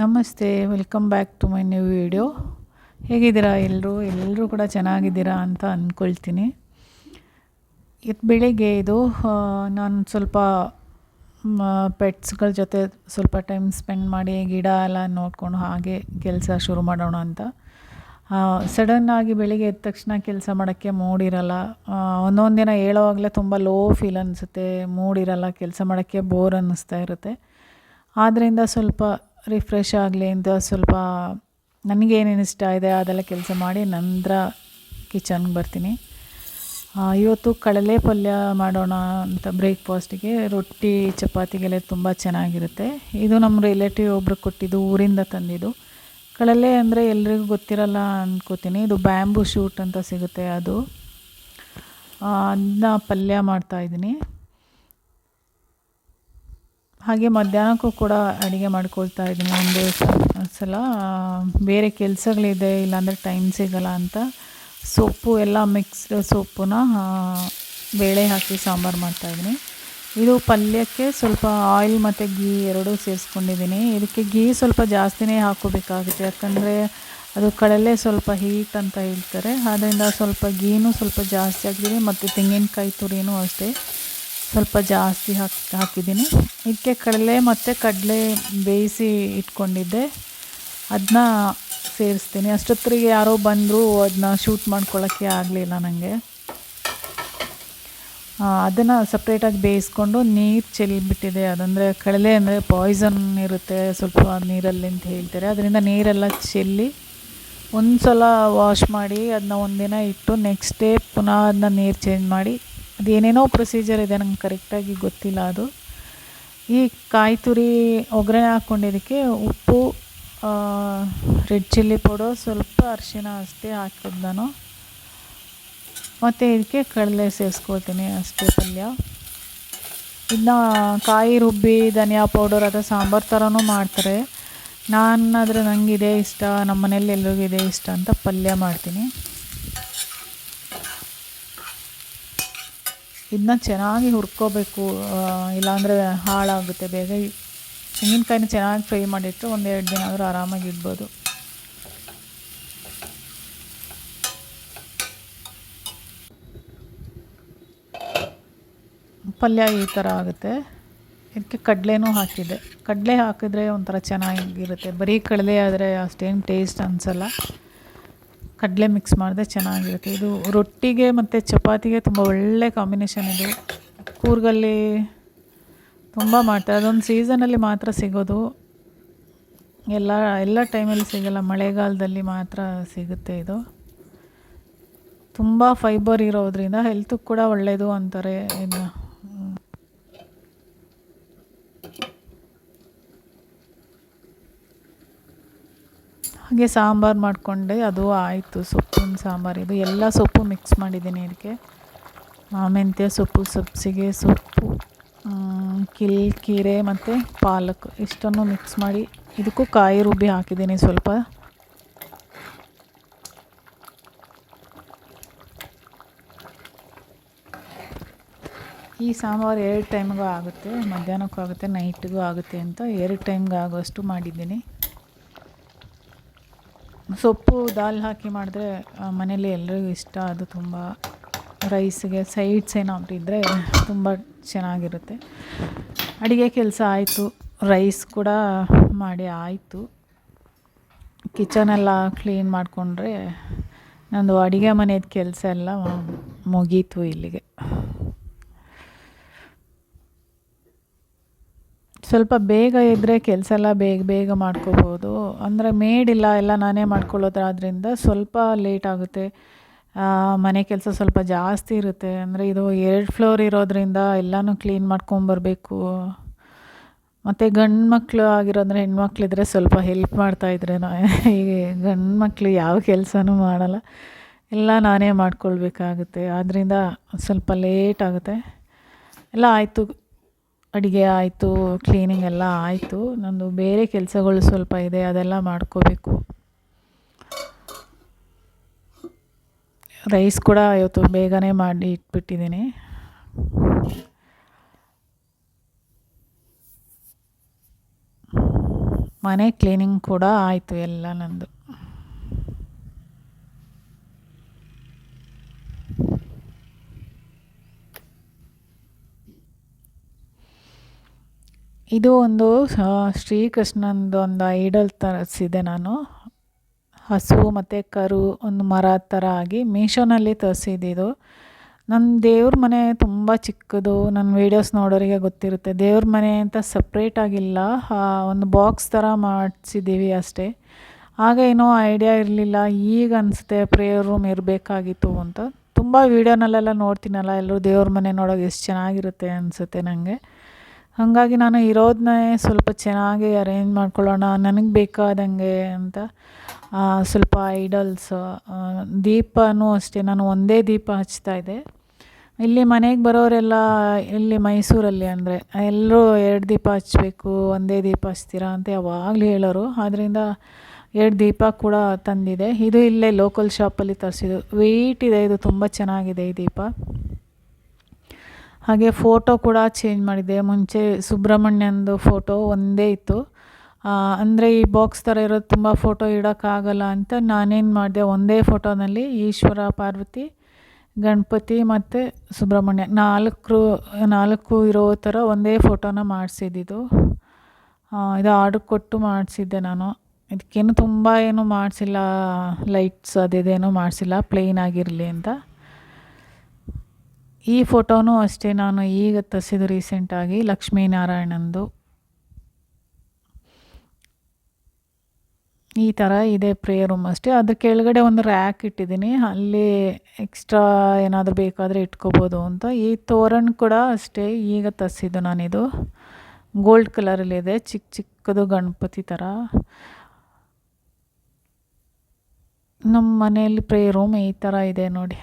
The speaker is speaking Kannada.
ನಮಸ್ತೆ welcome back to my new video ಹೇಗಿದ್ದೀರಾ ಎಲ್ಲರೂ ಎಲ್ಲರೂ ಕೂಡ ಚೆನ್ನಾಗಿದ್ದೀರಾ ಅಂತ ಅಂದ್ಕೊಳ್ತೀನಿ ಇದು ಬೆಳಿಗ್ಗೆ ಇದು ನಾನು ಸ್ವಲ್ಪ ಪೆಟ್ಸ್ಗಳ ಜೊತೆ ಸ್ವಲ್ಪ ಟೈಮ್ ಸ್ಪೆಂಡ್ ಮಾಡಿ ಗಿಡ ಎಲ್ಲ ನೋಡಿಕೊಂಡು ಹಾಗೆ ಕೆಲಸ ಶುರು ಮಾಡೋಣ ಅಂತ. ಸಡನ್ನಾಗಿ ಬೆಳಿಗ್ಗೆ ಎದ್ದ ತಕ್ಷಣ ಕೆಲಸ ಮಾಡೋಕ್ಕೆ ಮೂಡಿರಲ್ಲ ಒಂದೊಂದು ದಿನ ಹೇಳೋವಾಗಲೇ ತುಂಬ ಲೋ ಫೀಲ್ ಅನಿಸುತ್ತೆ. ಮೂಡಿರಲ್ಲ ಕೆಲಸ ಮಾಡೋಕ್ಕೆ ಬೋರ್ ಅನ್ನಿಸ್ತಾ ಇರುತ್ತೆ. ಆದ್ದರಿಂದ ಸ್ವಲ್ಪ ರಿಫ್ರೆಶ್ ಆಗಲಿ ಅಂತ ಸ್ವಲ್ಪ ನನಗೇನೇನು ಇಷ್ಟ ಇದೆ ಅದೆಲ್ಲ ಕೆಲಸ ಮಾಡಿ ನಂತರ ಕಿಚನ್ಗೆ ಬರ್ತೀನಿ. ಇವತ್ತು ಕಡಲೆ ಪಲ್ಯ ಮಾಡೋಣ ಅಂತ ಬ್ರೇಕ್ಫಾಸ್ಟಿಗೆ ರೊಟ್ಟಿ, ಚಪಾತಿಗೆಲ್ಲ ತುಂಬ ಚೆನ್ನಾಗಿರುತ್ತೆ. ಇದು ನಮ್ಮ ರಿಲೇಟಿವ್ ಒಬ್ರು ಕೊಟ್ಟಿದ್ದು ಊರಿಂದ ತಂದಿದ್ದು. ಕಡಲೆ ಅಂದರೆ ಎಲ್ರಿಗೂ ಗೊತ್ತಿರಲ್ಲ ಅಂದ್ಕೋತೀನಿ ಇದು ಬ್ಯಾಂಬೂ ಶೂಟ್ ಅಂತ ಸಿಗುತ್ತೆ ಅದು. ಅದನ್ನ ಪಲ್ಯ ಮಾಡ್ತಾಯಿದ್ದೀನಿ ಹಾಗೆ ಮಧ್ಯಾಹ್ನಕ್ಕೂ ಕೂಡ ಅಡುಗೆ ಮಾಡ್ಕೊಳ್ತಾ ಇದ್ದೀನಿ. ಒಂದು ಸಲ ಬೇರೆ ಕೆಲಸಗಳಿದೆ, ಇಲ್ಲಾಂದರೆ ಟೈಮ್ ಸಿಗಲ್ಲ ಅಂತ. ಸೊಪ್ಪು, ಎಲ್ಲ ಮಿಕ್ಸ್ಡ್ ಸೊಪ್ಪನ್ನ ಬೇಳೆ ಹಾಕಿ ಸಾಂಬಾರು ಮಾಡ್ತಾಯಿದ್ದೀನಿ ಇದು ಪಲ್ಯಕ್ಕೆ ಸ್ವಲ್ಪ ಆಯಿಲ್ ಮತ್ತು ಗೀ ಎರಡೂ ಸೇರಿಸ್ಕೊಂಡಿದ್ದೀನಿ. ಇದಕ್ಕೆ ಗೀ ಸ್ವಲ್ಪ ಜಾಸ್ತಿನೇ ಹಾಕೋಬೇಕಾಗುತ್ತೆ ಯಾಕಂದರೆ ಅದು ಕಡಲೆ ಸ್ವಲ್ಪ ಹೀಟ್ ಅಂತ ಹೇಳ್ತಾರೆ. ಆದ್ದರಿಂದ ಸ್ವಲ್ಪ ಗೀನೂ ಸ್ವಲ್ಪ ಜಾಸ್ತಿ ಆಗಿದೆ ಮತ್ತು ತೆಂಗಿನಕಾಯಿ ತುರಿನೂ ಅಷ್ಟೇ. ಸ್ವಲ್ಪ ಜಾಸ್ತಿ ಹಾಕಿ ಹಾಕಿದ್ದೀನಿ. ಇದಕ್ಕೆ ಕಡಲೆ ಮತ್ತು ಕಡಲೆ ಬೇಯಿಸಿ ಇಟ್ಕೊಂಡಿದ್ದೆ. ಅದನ್ನ ಸೇರಿಸ್ತೀನಿ. ಅಷ್ಟೊತ್ತಿಗೆ ಯಾರೋ ಬಂದರೂ ಅದನ್ನ ಶೂಟ್ ಮಾಡ್ಕೊಳ್ಳೋಕ್ಕೆ ಆಗಲಿಲ್ಲ ನನಗೆ ಅದನ್ನು ಸಪ್ರೇಟಾಗಿ ಬೇಯಿಸ್ಕೊಂಡು ನೀರು ಚೆಲ್ಲಿಬಿಟ್ಟಿದೆ. ಅದಂದರೆ ಕಡಲೆ ಅಂದರೆ ಪಾಯ್ಸನ್ ಇರುತ್ತೆ, ಸ್ವಲ್ಪ ನೀರಲ್ಲಿ ಅಂತ ಹೇಳ್ತಾರೆ. ಅದರಿಂದ ನೀರೆಲ್ಲ ಚೆಲ್ಲಿ ಒಂದು ಸಲ ವಾಶ್ ಮಾಡಿ ಅದನ್ನ ಒಂದಿನ ಇಟ್ಟು ನೆಕ್ಸ್ಟ್ ಡೇ ಪುನಃ ಅದನ್ನ ನೀರು ಚೇಂಜ್ ಮಾಡಿ ಅದೇನೇನೋ ಪ್ರೊಸೀಜರ್ ಇದೆ ನಂಗೆ ಕರೆಕ್ಟಾಗಿ ಗೊತ್ತಿಲ್ಲ ಅದು. ಈ ಕಾಯಿ ತುರಿ ಒಗ್ಗರಣೆ ಹಾಕ್ಕೊಂಡಿದ್ದಕ್ಕೆ ಉಪ್ಪು ರೆಡ್ ಚಿಲ್ಲಿ ಪೌಡರ್ ಸ್ವಲ್ಪ ಅರಿಶಿನ ಅಷ್ಟೇ ಹಾಕಿದ್ದು ನಾನು. ಮತ್ತು ಇದಕ್ಕೆ ಕಡಲೆ ಸೇರಿಸ್ಕೊಳ್ತೀನಿ ಅಷ್ಟೇ ಪಲ್ಯ. ಇನ್ನು ಕಾಯಿ ರುಬ್ಬಿ, ಧನಿಯಾ ಪೌಡರ್ ಅಥವಾ ಸಾಂಬಾರು ಥರನೂ ಮಾಡ್ತಾರೆ. ನಾನಾದರೆ ನನಗೆ ಇದೇ ಇಷ್ಟ ನಮ್ಮ ಮನೇಲಿ ಎಲ್ರಿಗೂ ಇದೇ ಇಷ್ಟ ಅಂತ ಪಲ್ಯ ಮಾಡ್ತೀನಿ. ಇದನ್ನ ಚೆನ್ನಾಗಿ ಹುರ್ಕೋಬೇಕು ಇಲ್ಲಾಂದರೆ ಹಾಳಾಗುತ್ತೆ ಬೇಗ. ತೆಂಗಿನಕಾಯಿನ ಚೆನ್ನಾಗಿ ಫ್ರೈ ಮಾಡಿಟ್ಟು ಒಂದೆರಡು ದಿನ ಆದರೂ ಆರಾಮಾಗಿ ಇಡ್ಬೋದು. ಪಲ್ಯ ಈ ಥರ ಆಗುತ್ತೆ. ಇದಕ್ಕೆ ಕಡಲೆನೂ ಹಾಕಿದ್ದೆ ಕಡಲೆ ಹಾಕಿದ್ರೆ ಒಂಥರ ಚೆನ್ನಾಗಿರುತ್ತೆ. ಬರೀ ಕಡಲೆ ಆದರೆ ಅಷ್ಟೇನು ಟೇಸ್ಟ್ ಅನಿಸಲ್ಲ. ಕಡಲೆ ಮಿಕ್ಸ್ ಮಾಡಿದ್ರೆ ಚೆನ್ನಾಗಿರುತ್ತೆ. ಇದು ರೊಟ್ಟಿಗೆ ಮತ್ತು ಚಪಾತಿಗೆ ತುಂಬ ಒಳ್ಳೆ ಕಾಂಬಿನೇಷನ್ ಇದು. ಕೂರ್ಗಲ್ಲಿ ತುಂಬ ಮಾಡ್ತಾರೆ. ಅದೊಂದು ಸೀಸನಲ್ಲಿ ಮಾತ್ರ ಸಿಗೋದು. ಎಲ್ಲ ಎಲ್ಲ ಟೈಮಲ್ಲಿ ಸಿಗಲ್ಲ. ಮಳೆಗಾಲದಲ್ಲಿ ಮಾತ್ರ ಸಿಗುತ್ತೆ ಇದು. ತುಂಬ ಫೈಬರ್ ಇರೋದ್ರಿಂದ ಹೆಲ್ತಿಗೆ ಕೂಡ ಒಳ್ಳೆಯದು ಅಂತಾರೆ ಇನ್ನು. ಹಾಗೆ ಸಾಂಬಾರು ಮಾಡಿಕೊಂಡೆ, ಅದು ಆಯಿತು. ಸೊಪ್ಪಿನ ಸಾಂಬಾರು, ಇದು ಎಲ್ಲ ಸೊಪ್ಪು ಮಿಕ್ಸ್ ಮಾಡಿದ್ದೀನಿ ಇದಕ್ಕೆ. ಮೆಂತ್ಯ ಸೊಪ್ಪು ಸಬ್ಸಿಗೆ ಸೊಪ್ಪು ಕಿಲ್, ಕೀರೆ ಮತ್ತು ಪಾಲಕ್ ಇಷ್ಟನ್ನು ಮಿಕ್ಸ್ ಮಾಡಿ ಇದಕ್ಕೂ ಕಾಯಿ ರುಬ್ಬಿ ಹಾಕಿದ್ದೀನಿ ಸ್ವಲ್ಪ. ಈ ಸಾಂಬಾರು ಎರಡು ಟೈಮ್ಗೂ ಆಗುತ್ತೆ, ಮಧ್ಯಾಹ್ನಕ್ಕೂ ಆಗುತ್ತೆ ನೈಟ್ಗೂ ಆಗುತ್ತೆ ಅಂತ ಎರಡು ಟೈಮ್ಗೆ ಆಗೋಷ್ಟು ಮಾಡಿದ್ದೀನಿ. ಸೊಪ್ಪು, ದಾಲ್ ಹಾಕಿ ಮಾಡಿದ್ರೆ ಮನೇಲಿ ಎಲ್ರಿಗೂ ಇಷ್ಟ. ಅದು ತುಂಬ ರೈಸ್ಗೆ ಸೈಡ್ಸ್ ಏನಾದರೂ ಇದ್ದರೆ ತುಂಬ ಚೆನ್ನಾಗಿರುತ್ತೆ. ಅಡುಗೆ ಕೆಲಸ ಆಯಿತು. ರೈಸ್ ಕೂಡ ಮಾಡಿ ಆಯಿತು. ಕಿಚನೆಲ್ಲ ಕ್ಲೀನ್ ಮಾಡಿಕೊಂಡ್ರೆ ನಂದು ಅಡುಗೆ ಮನೆಯದು ಕೆಲಸ ಎಲ್ಲ ಮುಗೀತು ಇಲ್ಲಿಗೆ. ಸ್ವಲ್ಪ ಬೇಗ ಇದ್ದರೆ ಕೆಲಸ ಎಲ್ಲ ಬೇಗ ಬೇಗ ಮಾಡ್ಕೋಬೋದು. ಅಂದರೆ ಇಲ್ಲ, ಎಲ್ಲ ನಾನೇ ಮಾಡ್ಕೊಳ್ಳೋದ್ರಾದ್ರಿಂದ ಸ್ವಲ್ಪ ಲೇಟ್ ಆಗುತ್ತೆ. ಮನೆ ಕೆಲಸ ಸ್ವಲ್ಪ ಜಾಸ್ತಿ ಇರುತ್ತೆ. ಅಂದರೆ ಇದು ಎರಡು ಫ್ಲೋರ್ ಇರೋದ್ರಿಂದ ಎಲ್ಲನೂ ಕ್ಲೀನ್ ಮಾಡ್ಕೊಂಬರ್ಬೇಕು ಮತ್ತು ಗಂಡು ಮಕ್ಕಳು ಆಗಿರೋದ್ರೆ ಹೆಣ್ಮಕ್ಳಿದ್ರೆ ಸ್ವಲ್ಪ ಹೆಲ್ಪ್ ಮಾಡ್ತಾಯಿದ್ರೆ ಈಗ ಗಂಡು ಮಕ್ಕಳು ಯಾವ ಕೆಲಸನೂ ಮಾಡಲ್ಲ. ಎಲ್ಲ ನಾನೇ ಮಾಡ್ಕೊಳ್ಬೇಕಾಗುತ್ತೆ. ಆದ್ದರಿಂದ ಸ್ವಲ್ಪ ಲೇಟ್ ಆಗುತ್ತೆ. ಎಲ್ಲ ಆಯಿತು. ಅಡುಗೆ ಆಯಿತು ಕ್ಲೀನಿಂಗ್ ಎಲ್ಲ ಆಯಿತು. ನಂದು ಬೇರೆ ಕೆಲಸಗಳು ಸ್ವಲ್ಪ ಇದೆ, ಅದೆಲ್ಲ ಮಾಡ್ಕೋಬೇಕು. ರೈಸ್ ಕೂಡ ಇವತ್ತು ಬೇಗನೆ ಮಾಡಿ ಇಟ್ಬಿಟ್ಟಿದ್ದೀನಿ. ಮನೆ ಕ್ಲೀನಿಂಗ್ ಕೂಡ ಆಯಿತು ಎಲ್ಲ ನಂದು. ಇದು ಒಂದು ಶ್ರೀಕೃಷ್ಣಂದು ಒಂದು ಐಡಲ್ ತರಿಸಿದೆ ನಾನು. ಹಸು ಮತ್ತು ಕರು ಒಂದು ಮರ ಥರ ಆಗಿ ಮೀಶೋನಲ್ಲಿ ತರಿಸಿದ್ದು ನನ್ನ ದೇವ್ರ ಮನೆ ತುಂಬ ಚಿಕ್ಕದು ನನ್ನ ವೀಡಿಯೋಸ್ ನೋಡೋರಿಗೆ ಗೊತ್ತಿರುತ್ತೆ. ದೇವ್ರ ಮನೆ ಅಂತ ಸಪ್ರೇಟಾಗಿಲ್ಲ ಒಂದು ಬಾಕ್ಸ್ ಥರ ಮಾಡಿಸಿದ್ದೀವಿ ಅಷ್ಟೇ. ಆಗ ಏನೋ ಐಡಿಯಾ ಇರಲಿಲ್ಲ, ಈಗ ಅನಿಸುತ್ತೆ ಪ್ರೇಯರ್ ರೂಮ್ ಇರಬೇಕಾಗಿತ್ತು ಅಂತ. ತುಂಬ ವೀಡಿಯೋನಲ್ಲೆಲ್ಲ ನೋಡ್ತೀನಲ್ಲ, ಎಲ್ಲರೂ ದೇವ್ರ ಮನೆ ನೋಡೋಕೆ ಎಷ್ಟು ಚೆನ್ನಾಗಿರುತ್ತೆ ಅನಿಸುತ್ತೆ ನನಗೆ ಹಾಗಾಗಿ ನಾನು ಇರೋದನ್ನೇ ಸ್ವಲ್ಪ ಚೆನ್ನಾಗಿ ಅರೇಂಜ್ ಮಾಡ್ಕೊಳ್ಳೋಣ, ನನಗೆ ಬೇಕಾದಂಗೆ ಅಂತ. ಸ್ವಲ್ಪ ಐಡಲ್ಸ್ ದೀಪನೂ ಅಷ್ಟೇ, ನಾನು ಒಂದೇ ದೀಪ ಹಚ್ತಾಯಿದ್ದೆ ಇಲ್ಲಿ ಮನೆಗೆ ಬರೋರೆಲ್ಲ ಇಲ್ಲಿ ಮೈಸೂರಲ್ಲಿ ಅಂದರೆ ಎಲ್ಲರೂ ಎರಡು ದೀಪ ಹಚ್ಚಬೇಕು ಒಂದೇ ದೀಪ ಹಚ್ತೀರಾ ಅಂತ ಯಾವಾಗಲೂ ಹೇಳೋರು. ಆದ್ದರಿಂದ ಎರಡು ದೀಪ ಕೂಡ ತಂದಿದೆ. ಇದು ಇಲ್ಲೇ ಲೋಕಲ್ ಶಾಪಲ್ಲಿ ತರಿಸಿದ್ದು. ವೆಯ್ಟ್ ಇದೆ, ಇದು ತುಂಬ ಚೆನ್ನಾಗಿದೆ ಈ ದೀಪ. ಹಾಗೆ ಫೋಟೋ ಕೂಡ ಚೇಂಜ್ ಮಾಡಿದೆ. ಮುಂಚೆ ಸುಬ್ರಹ್ಮಣ್ಯಂದು ಫೋಟೋ ಒಂದೇ ಇತ್ತು. ಅಂದರೆ ಈ ಬಾಕ್ಸ್ ಥರ ಇರೋದು ತುಂಬ ಫೋಟೋ ಇಡೋಕ್ಕಾಗಲ್ಲ ಅಂತ ನಾನೇನು ಮಾಡಿದೆ, ಒಂದೇ ಫೋಟೋನಲ್ಲಿ ಈಶ್ವರ, ಪಾರ್ವತಿ, ಗಣಪತಿ ಮತ್ತು ಸುಬ್ರಹ್ಮಣ್ಯ ನಾಲ್ಕು ನಾಲ್ಕು ಇರೋ ಥರ ಒಂದೇ ಫೋಟೋನ ಮಾಡಿಸಿದ್ದು ಇದು ಆರ್ಡ್ರ್ ಕೊಟ್ಟು ಮಾಡಿಸಿದ್ದೆ ನಾನು. ಇದಕ್ಕೇನು ತುಂಬ ಏನು ಮಾಡಿಸಿಲ್ಲ, ಲೈಟ್ಸ್ ಅದಿದೇನೂ ಮಾಡಿಸಿಲ್ಲ ಪ್ಲೇನ್ ಆಗಿರಲಿ ಅಂತ. ಈ ಫೋಟೋನೂ ಅಷ್ಟೇ ನಾನು ಈಗ ತರಿಸಿದ ರೀಸೆಂಟಾಗಿ ಲಕ್ಷ್ಮೀನಾರಾಯಣಂದು. ಈ ಥರ ಇದೆ ಪ್ರೇಯರ್ ರೂಮ್ ಅಷ್ಟೇ. ಅದ್ರ ಕೆಳಗಡೆ ಒಂದು ರ್ಯಾಕ್ ಇಟ್ಟಿದ್ದೀನಿ. ಅಲ್ಲಿ ಎಕ್ಸ್ಟ್ರಾ ಏನಾದರೂ ಬೇಕಾದರೆ ಇಟ್ಕೋಬೋದು ಅಂತ. ಈ ತೋರಣ ಕೂಡ ಅಷ್ಟೇ ಈಗ ತರಿಸಿದ್ದು ನಾನಿದು. ಗೋಲ್ಡ್ ಕಲರಲ್ಲಿದೆ ಚಿಕ್ಕ ಚಿಕ್ಕದು ಗಣಪತಿ ಥರ. ನಮ್ಮ ಮನೆಯಲ್ಲಿ ಪ್ರೇಯರ್ ರೂಮ್ ಈ ಥರ ಇದೆ ನೋಡಿ.